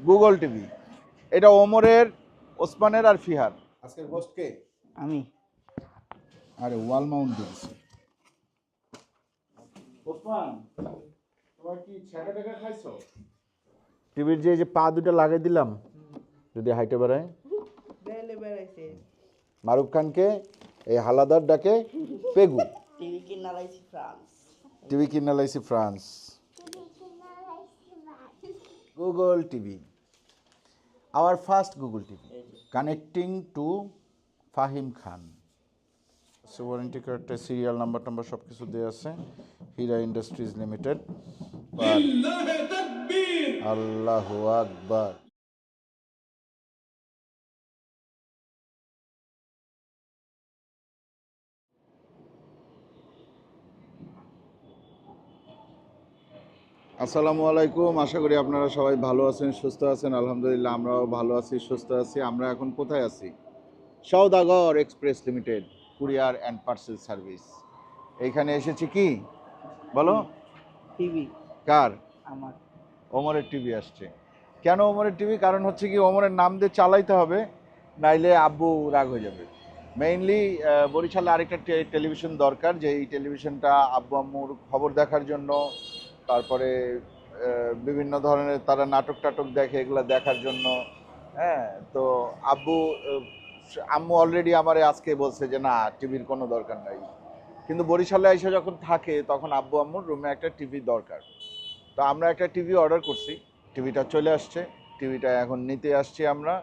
Google TV. এটা ওমরের ওসমানের আর ফিহার। আজকের হোস্ট কে? আমি। আরে ওয়াল মাউন্ট দিয়েছে। ওসমান তোমার কি ছেঁকা টেকা খাইছো? টিভির যে যে পা দুটো লাগাই দিলাম যদি হাইটে বেড়ায়। বেলে বেড়াইছে। মারুফ খানকে এই হালাদার ডাকে পেগু। টিভি কিনা লাইছি ফ্রান্স। টিভি কিনা লাইছি France. Google TV our first Google TV connecting to Fahim Khan warranty কার্ডটা সিরিয়াল নাম্বার টাম্বার সব কিছু দেওয়া আছে হিরা ইন্ডাস্ট্রিজ লিমিটেড আল্লাহ আকবার। আসসালামু আলাইকুম। আশা করি আপনারা সবাই ভালো আছেন সুস্থ আছেন। আলহামদুলিল্লাহ আমরাও ভালো আছি সুস্থ আছি। আমরা এখন কোথায় আছি? Saudagar express limited courier and parcel service. এইখানে এসেছি কি? বলো। টিভি। কার? আমার। ওমরের টিভি আসছে। কেন ওমরের টিভি? কারণ হচ্ছে কি ওমরের নাম দিয়ে চালাইতে হবে নাইলে আব্বু রাগ হয়ে যাবে। মেইনলি বরিশালে আরেকটা টেলিভিশন দরকার যে এই টেলিভিশনটা আব্বু আম্মুর খবর দেখার জন্য তারপরে বিভিন্ন ধরনের তারা নাটক টাটক দেখে এগুলো দেখার জন্য। হ্যাঁ তো আব্বু আম্মু অলরেডি আমারে আজকে বলছে যে, না, টিভির কোনো দরকার নাই। কিন্তু বরিশালে এসে যখন থাকে, তখন আব্বু আম্মুর রুমে একটা টিভি দরকার। তো আমরা একটা টিভি অর্ডার করছি। টিভিটা চলে আসছে। টিভিটা এখন নিতে আসছি আমরা।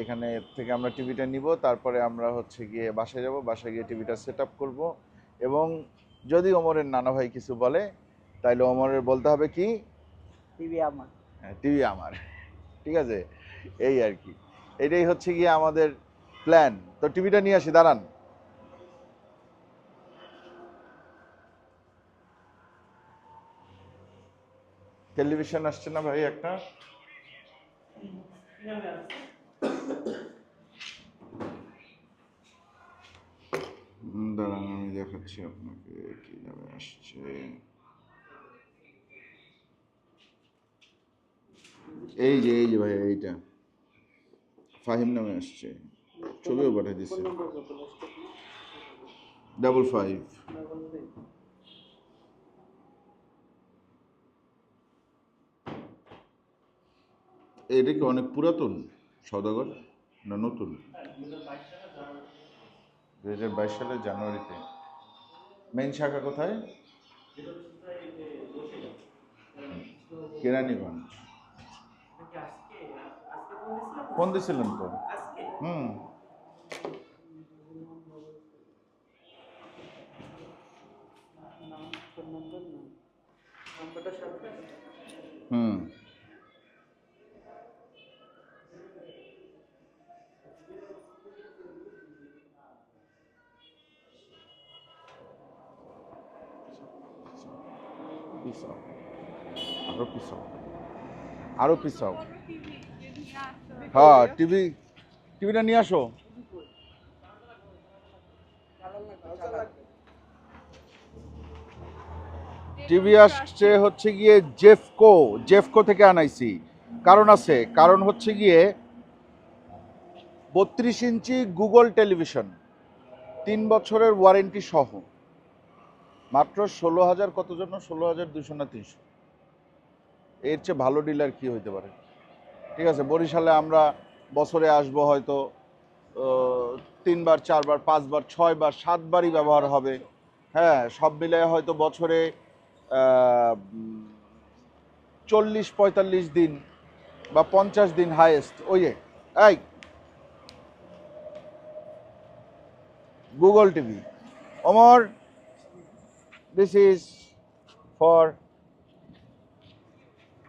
এখানে থেকে আমরা টিভিটা নিব। তারপরে আমরা হচ্ছে গিয়ে বাসায় যাব। বাসায় গিয়ে টিভিটা সেট আপ করব। এবং যদি ওমরের নানা ভাই কিছু বলে তাইলে ওমরের বলতে হবে কি? টিভি আমার। হ্যাঁ টিভি আমার। ঠিক আছে? এই আর কি। এটাই হচ্ছে গিয়ে আমাদের প্ল্যান তো টিভিটা নিয়ে আসি দাঁড়ান। টেলিভিশন আসছে না ভাই একটা? দাঁড়ান আমি দেখাচ্ছি আপনাকে কীভাবে আসছে। এই যে এই যে ভাই এইটা। ফাহিম নামে আসছে। ছবিও পাঠিয়ে দিচ্ছে ডাবল ফাইভ। এটা কি অনেক পুরাতন সদাগর না নতুন? দু হাজার বাইশ সালের জানুয়ারিতে। মেইন শাখা কোথায়? কেরানীগঞ্জ। ফোন দিছিলেন তো হুম হুম পিছাও আরও পিছাও আরও পিছাও হ্যাঁ টিভি টিভিটা নিয়ে আসো। টিভি আসছে হচ্ছে গিয়ে জেফকো জেফকো থেকে আনাইছি। কারণ আছে, কারণ হচ্ছে গিয়ে বত্রিশ ইঞ্চি গুগল টেলিভিশন তিন বছরের ওয়ারেন্টি সহ। মাত্র ষোলো হাজার কত জন্য? ষোলো হাজার দুশো না তিনশো। এর চেয়ে ভালো ডিলার কি হইতে পারে? ঠিক আছে, বরিশালে আমরা বছরে আসব হয়তো তিনবার, চারবার, পাঁচবার, ছয়বার, সাতবারই ব্যবহার হবে। হ্যাঁ সব মিলে হয়তো বছরে চল্লিশ, পঁয়তাল্লিশ দিন বা পঞ্চাশ দিন হাইয়েস্ট ওই এই Google TV Amar this is for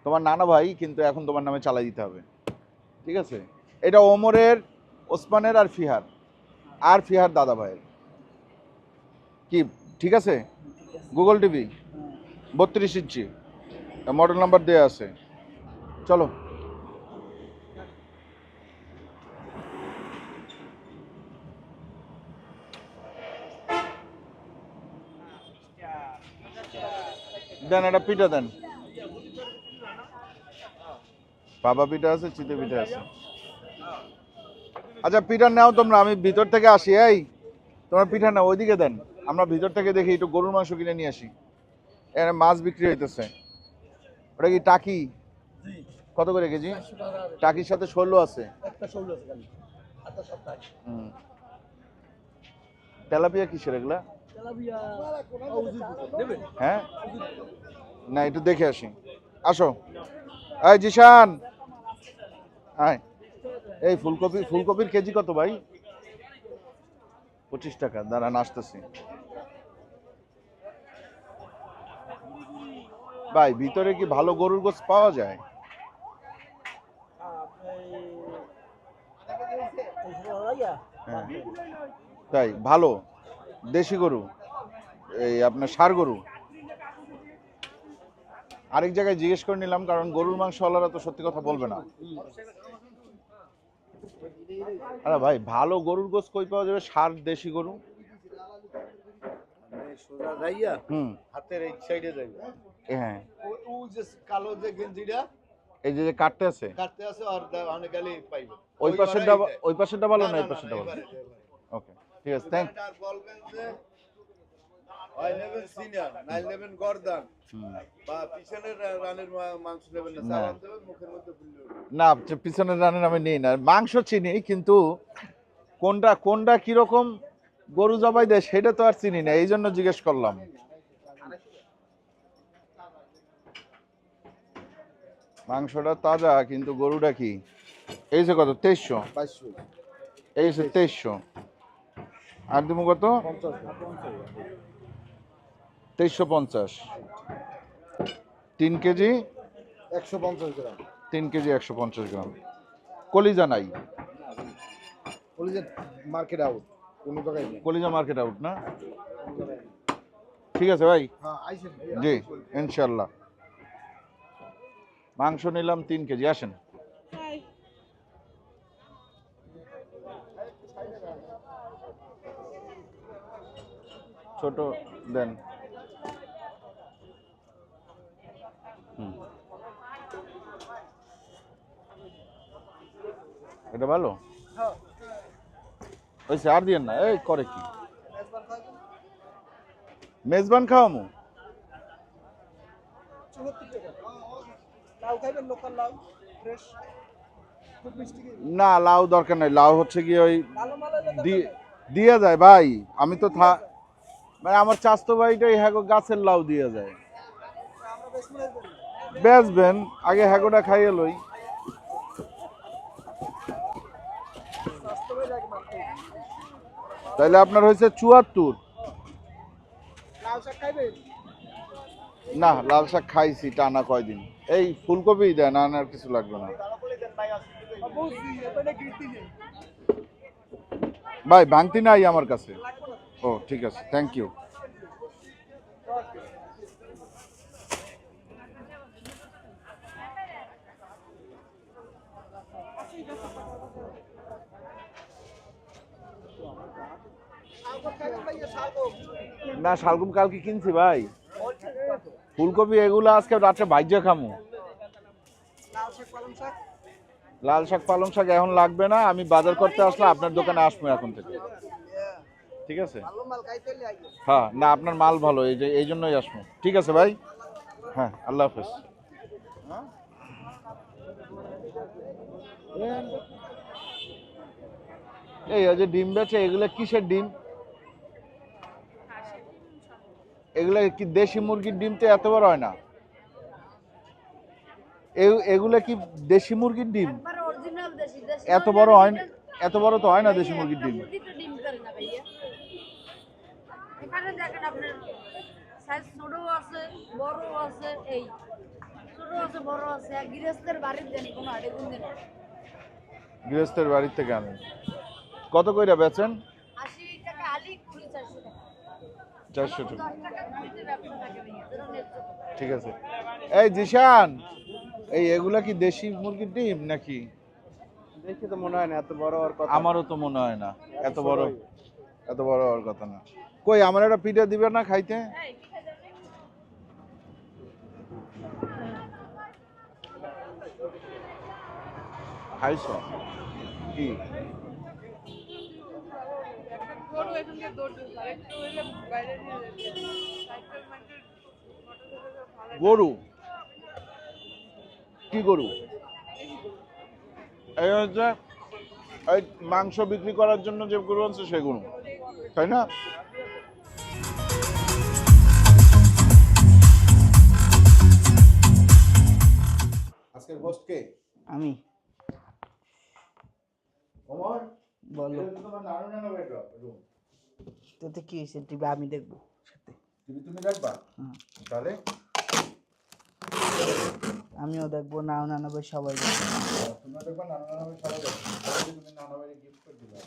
তোমার নানা ভাই কিন্তু এখন তোমার নামে চালাই দিতে হবে। ঠিক আছে? এটা ওমরের, ওসমানের আর ফিহার। আর ফিহার দাদা ভাইয়ের। কি, ঠিক আছে? Google TV? বত্রিশ ইঞ্চি। মডেল নাম্বার দেওয়া আছে। চলো। দেন, এটা পিঠা দেন। বাবা পিঠা আছে চিতে পিঠা আছে। আচ্ছা পিঠা নাও তোমরা আমি ভিতর থেকে আসি এই। তোমরা পিঠা নাও ওইদিকে দেন। আমরা ভিতর থেকে দেখি একটু গরুর মাংস কিনে নিয়ে আসি। এখানে মাছ বিক্রি হইতেছে। ওটা কি টাকি? কত করে কেজি? টাকির সাথে ষোলো আছে। হুম। তেলাপিয়া কিসের এগুলা? হ্যাঁ? না একটু দেখে আসি। আসো। এই জিশান। এই ফুলকপি ফুলকপির কেজি কত ভাই? পঁচিশ টাকা। দাঁড়ান, আসতেছি। ভাই, ভিতরে কি ভালো গরুর গোস পাওয়া যায়? হ্যাঁ। তাই, ভালো। দেশি গরু। এই আপনার ষাড় গরু। আরেক জায়গায় জিজ্ঞেস করে নিলাম কারণ গরুর মাংসওয়ালারা তো সত্যি কথা বলবে না। আরে ভাই ভালো গরুর গোস কই পাওয়া যাবে? সার দেশি গরু। মানে হুম। হাতের এই সাইডে যাইবে। হ্যাঁ। ও- যে কালো যে গেঞ্জিটা এই যে কাটতে আছে? কাটতে আছে আর দা- অনেক গালি পাইবে। ওই পাশেরটা ওই পাশেরটা ভালো না এই পাশেরটা ভালো। ওকে ঠিক আছে থ্যাংক আর বলবেন যে হয় নেবেন সিনিয়র নেবেন গর্দান বা পিছনের রানের মাংস নেবেন না। না। সালাম দেবেন মুখের মধ্যে না পিছনের রানের আমি নিই না। মাংস চিনি কিন্তু কোনটা কোনটা কীরকম গরু জবাই দেয় সেটা তো আর চিনি না। এই জন্য জিজ্ঞেস করলাম। মাংসটা তাজা কিন্তু গরুটা কি? এই যে কত? তেইশশো? এই যে তেইশশো। আর তুমি কত? তেইশশো পঞ্চাশ। তিন কেজি? একশো পঞ্চাশ গ্রাম। তিন কেজি একশো পঞ্চাশ গ্রাম। কলিজা নাই? যে মার্কেট আউট কোনো জায়গায় কলিজা মার্কেট আউট না? ঠিক আছে ভাই? হ্যাঁ জি ইনশাল্লাহ মাংস নিলাম তিন কেজি আসেন। ছোট দেন। এটা ভালো? ওইসে আর দিয়েন না, এই করে কি? মেজবান খাওয়ামু? না, লাউ দরকার নাই, লাউ হচ্ছে কি ওই দিয়ে যায়, ভাই, আমি তো থা মানে আমার চাস্তো ভাইটাই হ্যাগো গাছের লাউ দিয়ে যায়। বেচবেন, আগে হ্যাগোটা খাইয়ে লই স্বাস্থ্য হয়ে যায় মাত্র তাইলে আপনার হয়েছে চুয়াত্তর। না লাল শাক খাইছি টানা কয়দিন। এই ফুলকপি দেন আর আর কিছু লাগবে না। ভাই ভাঙতি নাই আমার কাছে। ও ঠিক আছে থ্যাংক ইউ না, শালগম কালকে কিনছি ভাই। ফুলকপি এগুলো আজকে রাত্রে ভাজ্যা খামু। লাল শাক, পালং শাক এখন লাগবে না, আমি বাজার করতে আসলে আপনার দোকানে আসব এখন থেকে। ঠিক আছে? হ্যাঁ না, আপনার মাল ভালো, এই যে, এই জন্যই আসব। ঠিক আছে ভাই? হ্যাঁ আল্লাহ হাফেজ। এই যে ডিম বেচে, এগুলো কিসের ডিম? এগুলো কি দেশি মুরগির ডিম তো এত বড় হয় না? এগুলো কি দেশি মুরগির ডিম? এত বড় হয় না এত বড় তো হয় না দেশি মুরগির ডিম? গৃহস্থের বাড়ির থেকে আনেন। কত কইরা বেচেন আশি টাকা আলি কুড়ি চারশো টাকা চারশো টাকা। ঠিক আছে। এই জিশান এই এগুলা কি দেশি মুরগির ডিম নাকি? দেখি তো মনে হয় না এত বড় আর কথা। আমারও তো মনে হয় না এত বড়। এত বড় হওয়ার কথা না। কই আমার একটা পিঠা দিবে না খাইতে? খাইছ? কি? এখানকার দৌড় দিচ্ছে আরেকটু হইলে বাইরে নিয়ে যাচ্ছে সাইকেল মাইকেল গরু? কি গরু? এই হচ্ছে এই মাংস বিক্রি করার জন্য যে গরু আছে সেই গরু তাই না? আজকের হোস্ট কে? আমি। ওমর বলো। তোমার নানু নানু বেডরুম তোতে কি হয়েছে? টিভি আমি দেখব সাথে। টিভি তুমি দেখবা? হুম। তাহলে? আমিও দেখব নাও নানা ভাই সবাই দেখব। তোমরা দেখবা নানু নানু সবাই দেখবে। তুমি নানু বাড়ি গিফট করে দিবা।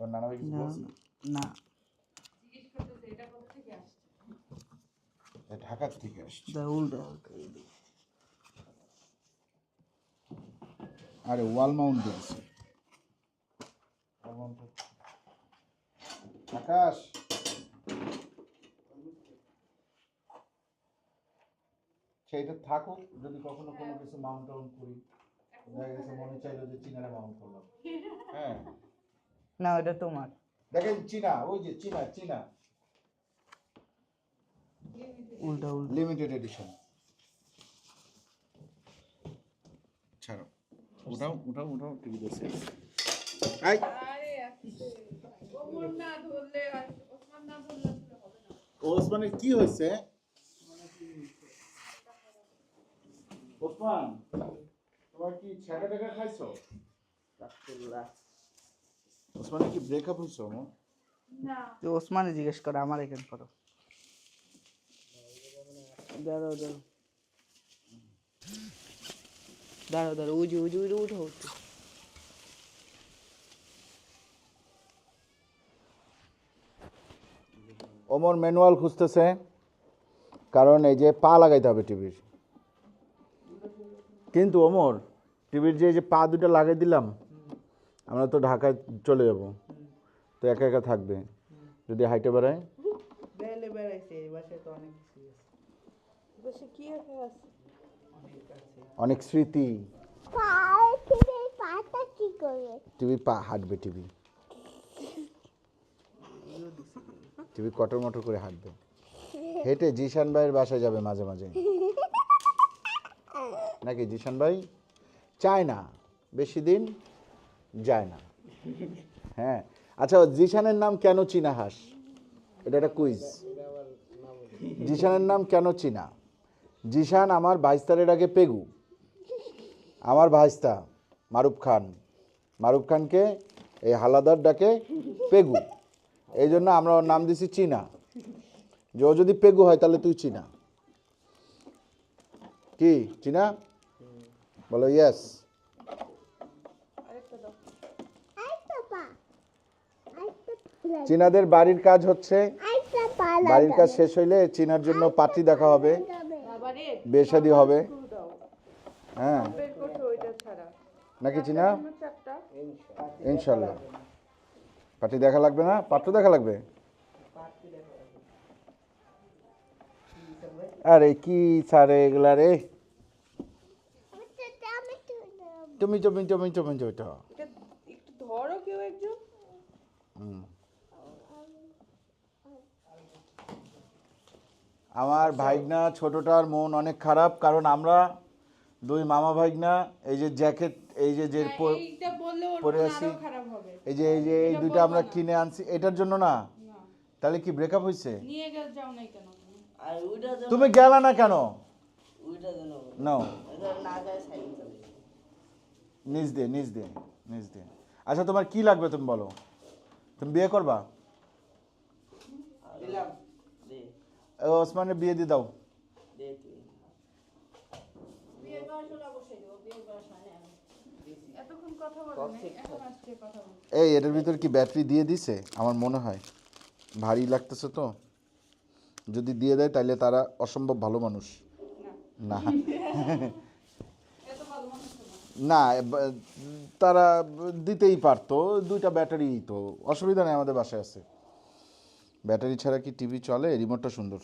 হয়ে নানু কিছু না বলছে? না। জিজ্ঞেস করতেছে এটা কোথা থেকে আসছে? এ ঢাকার থেকে আসছে। দা উল্টা। উল্টা এই দিকে। আরে ওয়াল মাউন্ট দিয়েছে। আকাশ। সেইটা থাকুক যদি কখনো কোনো কিছু মাউন্ট টাউন্ট করি। দেখা গেছে মনে চাইলো যে চীনারে মাউন্ট করলাম। হ্যাঁ। না ওটা তোমার। দেখেন চীনা ওই যে চীনা চীনা। উল্টা উল্টা। লিমিটেড এডিশন ছাড়ো। উঠাও উঠাও উঠাও টিভি দেখছে আই ওসমানের কি হয়েছে? ওসমান তোমার কি ছেঁকা টেকা খাইছো? ওসমানের কি ব্রেকআপ হয়েছে আমার ওসমানে জিজ্ঞেস করো আমার এখানে করো দাঁড়াও দাঁড়াও। দাঁড়াও দাঁড়াও উজু উজু উজু উঠো উঠো। ওমর ম্যানুয়াল খুঁজতেছে কারণ এই যে পা লাগাইতে হবে টিভির। কিন্তু ওমর টিভির যে এই যে পা দুটো লাগাই দিলাম আমরা তো ঢাকায় চলে যাব। তো একা একা থাকবে যদি হাইটে বেড়ায়। অনেক কিছু আছে। বসে কি আছে আছে? অনেক আছে অনেক স্মৃতি পাটা কি করবে টিভি পা হাঁটবে টিভি। টিভি কটর মটর করে হাঁটবে। হেঁটে জিশান ভাইয়ের বাসায় যাবে মাঝে মাঝে। নাকি জিশান ভাই? চায় না। বেশি দিন যায় না। হ্যাঁ। আচ্ছা জিশানের নাম কেন চীনা হাঁস এটা একটা কুইজ। জিশানের নাম কেন চীনা? জিশান আমার বাইস্তারের আগে পেগু। আমার ভাইস্তা মারুফ খান। মারুফ খানকে, এই হালাদার ডাকে পেগু। এই জন্য আমরা ওর নাম দিছি চীনা। যে ও যদি পেগু হয় তাহলে তুই চীনা। কি চীনা? বলো ইয়েস চীনাদের বাড়ির কাজ হচ্ছে বাড়ির কাজ শেষ হইলে চীনার জন্য পার্টি দেখা হবে বেশাদি হবে। হ্যাঁ। নাকি চীনা? ইনশাল্লাহ। পার্টি দেখা লাগবে না? পাত্র দেখা লাগবে? আরে কি ছাড়ে এগুলা রে? তুমি তুমি তুমি তুমি তুমি তো। একটু ধরো কেউ একজন। আমার ভাইগনা ছোটটার মন অনেক খারাপ কারণ আমরা দুই মামা ভাইগনা এই যে জ্যাকেট এই যে যে প- এইটা বললে ওর পরে আসি। আরও খারাপ হবে। এই যে এই যে এই দুইটা আমরা কিনে আনছি এটার জন্য না? না। তাহলে কি ব্রেকআপ হয়েছে নিয়ে গেলে যাও নাই কেন? তুমি? গেলা না কেন? নাও। নিজ দে নিজ দে নিজ দে। আচ্ছা তোমার কি লাগবে তুমি বলো? তুমি বিয়ে করবা? দিলাম। দে। ও ওসমানের বিয়ে দিয়ে দাও দে তুই এতক্ষণ কথা বলে এখন আসছে কথা বলতে এই এটার ভিতর কি ব্যাটারি দিয়ে দিছে? আমার মনে হয়। ভারী লাগতেছে তো। যদি দিয়ে দেয় তাহলে তারা অসম্ভব ভালো মানুষ। না। এত ভালো মানুষ না। না তারা দিতেই পারতো। দুইটা ব্যাটারি তো। অসুবিধা নেই আমাদের বাসায় আছে। ব্যাটারি ছাড়া কি টিভি চলে? রিমোটটা সুন্দর।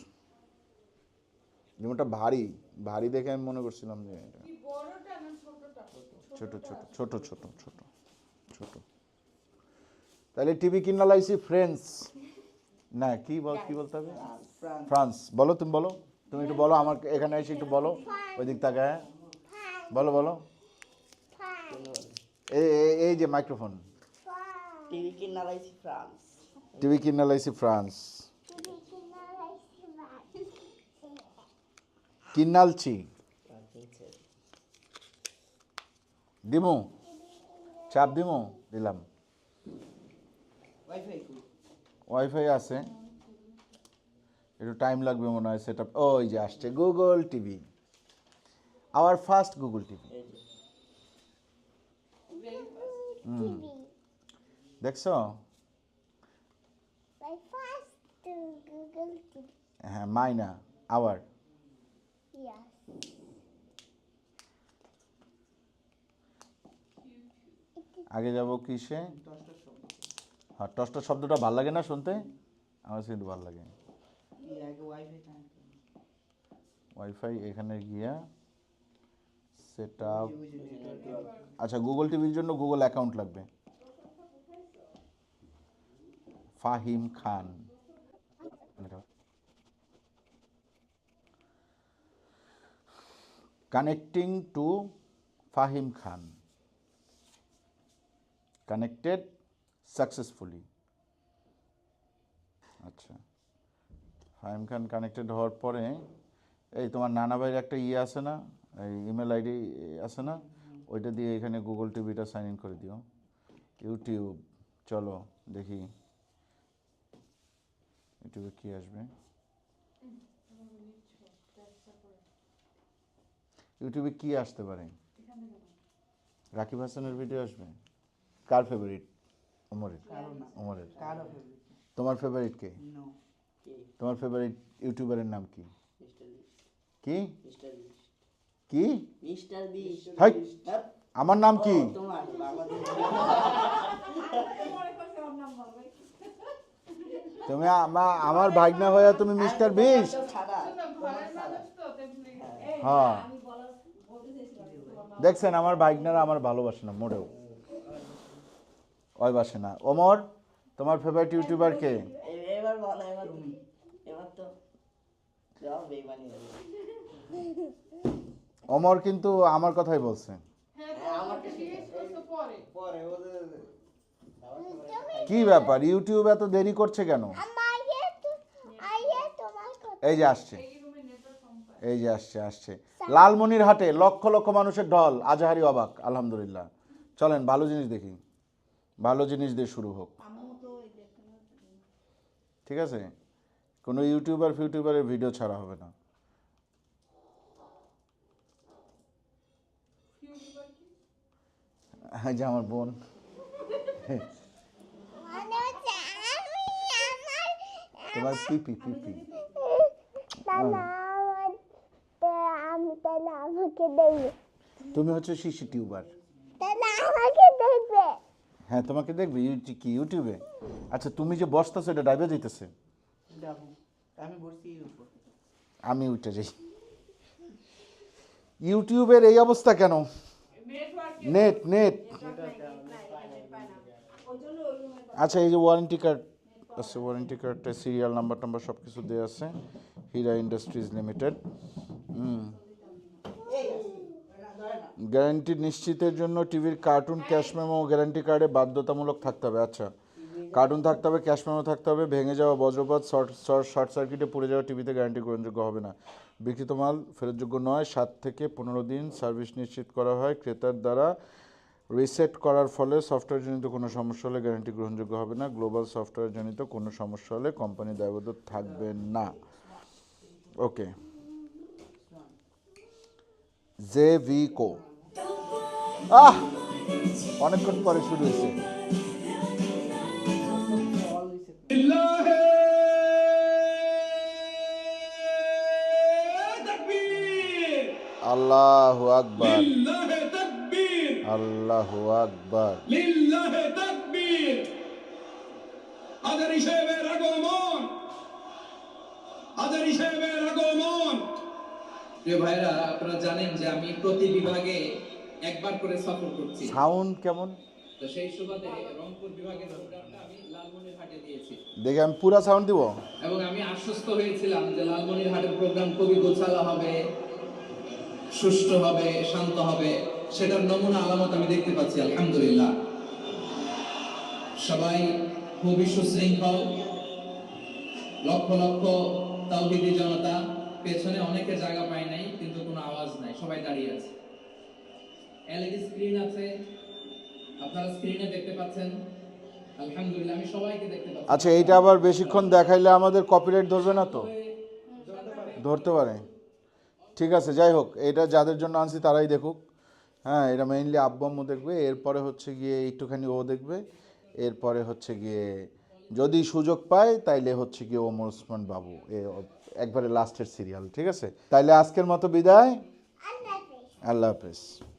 রিমোটটা ভারী। ভারী দেখে আমি মনে করছিলাম যে এটা কি বড়টা না ছোটটা ছোট ছোট ছোট ছোট ছোট ছোট। তাহলে টিভি কিনা লাইছি ফ্রেন্স। না কি বল কি বলতে হবে? ফ্রান্স। বলো তুমি বলো। তুমি একটু বলো আমার এখানে এসে একটু বলো। ওই দিক তাকায় বলো বলো। এই এই- এই যে মাইক্রোফোন। টিভি কিনা লাইছি ফ্রান্স। টিভি কিনা লাইছি ফ্রান্স। কিনালছি। দিমু চাপ দিমু দিলাম। ওয়াইফাই আছে। একটু টাইম লাগবে মনে হয় সেটা ওই যে আসছে Google TV our first Google TV এই যে। দেখছ. হ্যাঁ মাইনা আওয়ার আগে যাব কিসে? হ্যাঁ টস্টার শব্দটা ভালো লাগে না শুনতে? আমার কিন্তু ভালো লাগে ওয়াইফাই এখানে গিয়া সেট আচ্ছা গুগল টিভির জন্য গুগল অ্যাকাউন্ট লাগবে। Fahim Khan. Connecting to Fahim Khan. Connected successfully আচ্ছা। ফাহিম খান কানেক্টেড হওয়ার পরে, এই তোমার নানা ভাইয়ের একটা ইয়ে আছে না, এই ইমেল আইডি আছে না, ওইটা দিয়ে এখানে গুগল টিভিটা সাইন ইন করে দিও। ইউটিউব চলো দেখি। ইউটিউবে কি আসবে? ইউটিউবে কি আসতে পারে? রাকিব হাসানের ভিডিও আসবে? কার ফেভারিট ওমরের কারও না। ওমরের কারও ফেভারিট তোমার ফেভারিট কে? নো তোমার ফেভারিট ইউটিউবারের নাম কি? কি? কি? মিস্টার বিস্ট হাই আমার নাম কি? তুমি আমা- আমার ভাগনা হয়ে তুমি মিস্টার বিস্ট ছাড়া। ঘরের মানুষ তো তাই ভুলে গেছি। হ্যাঁ দেখছেন আমার ভাগনারা আমার ভালোবাসে না মোটেও। ওই বাসে না। ওমর তোমার ফেভারিট ইউটিউবার কে? এবার বলো এবার এবার তো যাও বেমানি ওমর কিন্তু আমার কথাই বলছে। হ্যাঁ তো আমাকে জিজ্ঞেস করছ পরে। পরে ওদের কি ব্যাপার? ইউটিউব এত দেরি করছে কেন? আমার ইয়ে ইয়ে তোমার কথা। এই যে আসছে। এই রুমে নেটওয়ার্ক কম পায়। এই যে আসছে আসছে। লালমনির হাটে লক্ষ লক্ষ মানুষের ঢল। আজাহারি অবাক আলহামদুলিল্লাহ। চলেন ভালো জিনিস দেখি। ভালো জিনিস দিয়ে শুরু হোক। ঠিক আছে? কোনো ইউটিউবার ফিউটিউবারের ভিডিও ছাড়া হবে না। এই যে আমার বোন। মানে তোমার পিপি পিপি। দেখবে তুমি হচ্ছে শিশি টিউবার। তাহলে আমাকে হ্যাঁ তোমাকে দেখবে ইউটি- কি ইউটিউবে? আচ্ছা তুমি যে বসতেছো এটা ডাইবে যেতেছে দেখো আমি বলছি আমি উঠে যাই। ইউটিউবের এই অবস্থা কেন? Net net. আচ্ছা এই যে ওয়ারেন্টি কার্ড আছে ওয়ারেন্টি কার্ডটা সিরিয়াল নাম্বার টাম্বার সব কিছু দেওয়া আছে। Hira industries limited. গ্যারান্টি নিশ্চিতের জন্য টিভির কার্টুন, ক্যাশ মেমো, গ্যারান্টি কার্ডে বাধ্যতামূলক থাকতে হবে। আচ্ছা কার্টুন থাকতে হবে, ক্যাশ মেমো থাকতে হবে, ভেঙে যাওয়া বজ্রপাত, শর্ট শর্ট সার্কিটে পড়ে যাওয়া টিভিতে গ্যারান্টি গ্রহণযোগ্য হবে না। বিক্রিত মাল ফেরতযোগ্য নয়, সাত থেকে পনেরো দিন সার্ভিস নিশ্চিত করা হয়। ক্রেতার দ্বারা রিসেট করার ফলে সফটওয়্যারজনিত কোনো সমস্যা হলে গ্যারান্টি গ্রহণযোগ্য হবে না। গ্লোবাল সফটওয়্যারজনিত কোনো সমস্যা হলে কোম্পানি দায়বদ্ধ থাকবে না। ওকে। জে ভি কো আহ, অনেকক্ষণ পরে শুরু হয়েছে। আল্লাহ আকবার। আল্লাহ আকবার। আদার হিসেবের আগমন। আদার হিসেবের আগমন। প্রিয় ভাইরা আপনারা জানেন যে আমি প্রতি বিভাগে একবার করে সফর করছি। সাউন্ড কেমন? তো সেই সুবাদে রংপুর বিভাগের প্রোগ্রামটা আমি লালমনিরহাটে দিয়েছি। দেখে আমি পুরা সাউন্ড দিব। এবং আমি আশ্বস্ত হয়েছিলাম যে লালমনিরহাটের প্রোগ্রাম খুবই গোছালো হবে সুষ্ঠু হবে শান্ত হবে। সেটার নমুনা আলামত আমি দেখতে পাচ্ছি আলহামদুলিল্লাহ। সবাই খুবই সুশৃঙ্খল। লক্ষ লক্ষ তাওহিদি জনতা পেছনে অনেকে জায়গা পায় নাই, কিন্তু কোনো আওয়াজ নাই, সবাই দাঁড়িয়ে আছে। এলইডি স্ক্রিন আছে, আপনারা স্ক্রিনে দেখতে পাচ্ছেন, আলহামদুলিল্লাহ, আমি সবাইকে দেখতে পাচ্ছি। আচ্ছা এইটা আবার বেশিক্ষণ দেখাইলে আমাদের কপিরাইট ধরবে না তো? ধরতে পারে। ঠিক আছে, যাই হোক, এটা যাদের জন্য আনছি তারাই দেখুক। হ্যাঁ এটা মেইনলি আব্বু আম্মু দেখবে, এরপরে হচ্ছে গিয়ে একটুখানি ও দেখবে, এরপরে হচ্ছে গিয়ে যদি সুযোগ পায়, তাইলে হচ্ছে গিয়ে ওমর ওসমান বাবু, এ একবারে লাস্টের সিরিয়াল ঠিক আছে? তাইলে আজকের মতো বিদায়। আল্লাহ হাফেজ।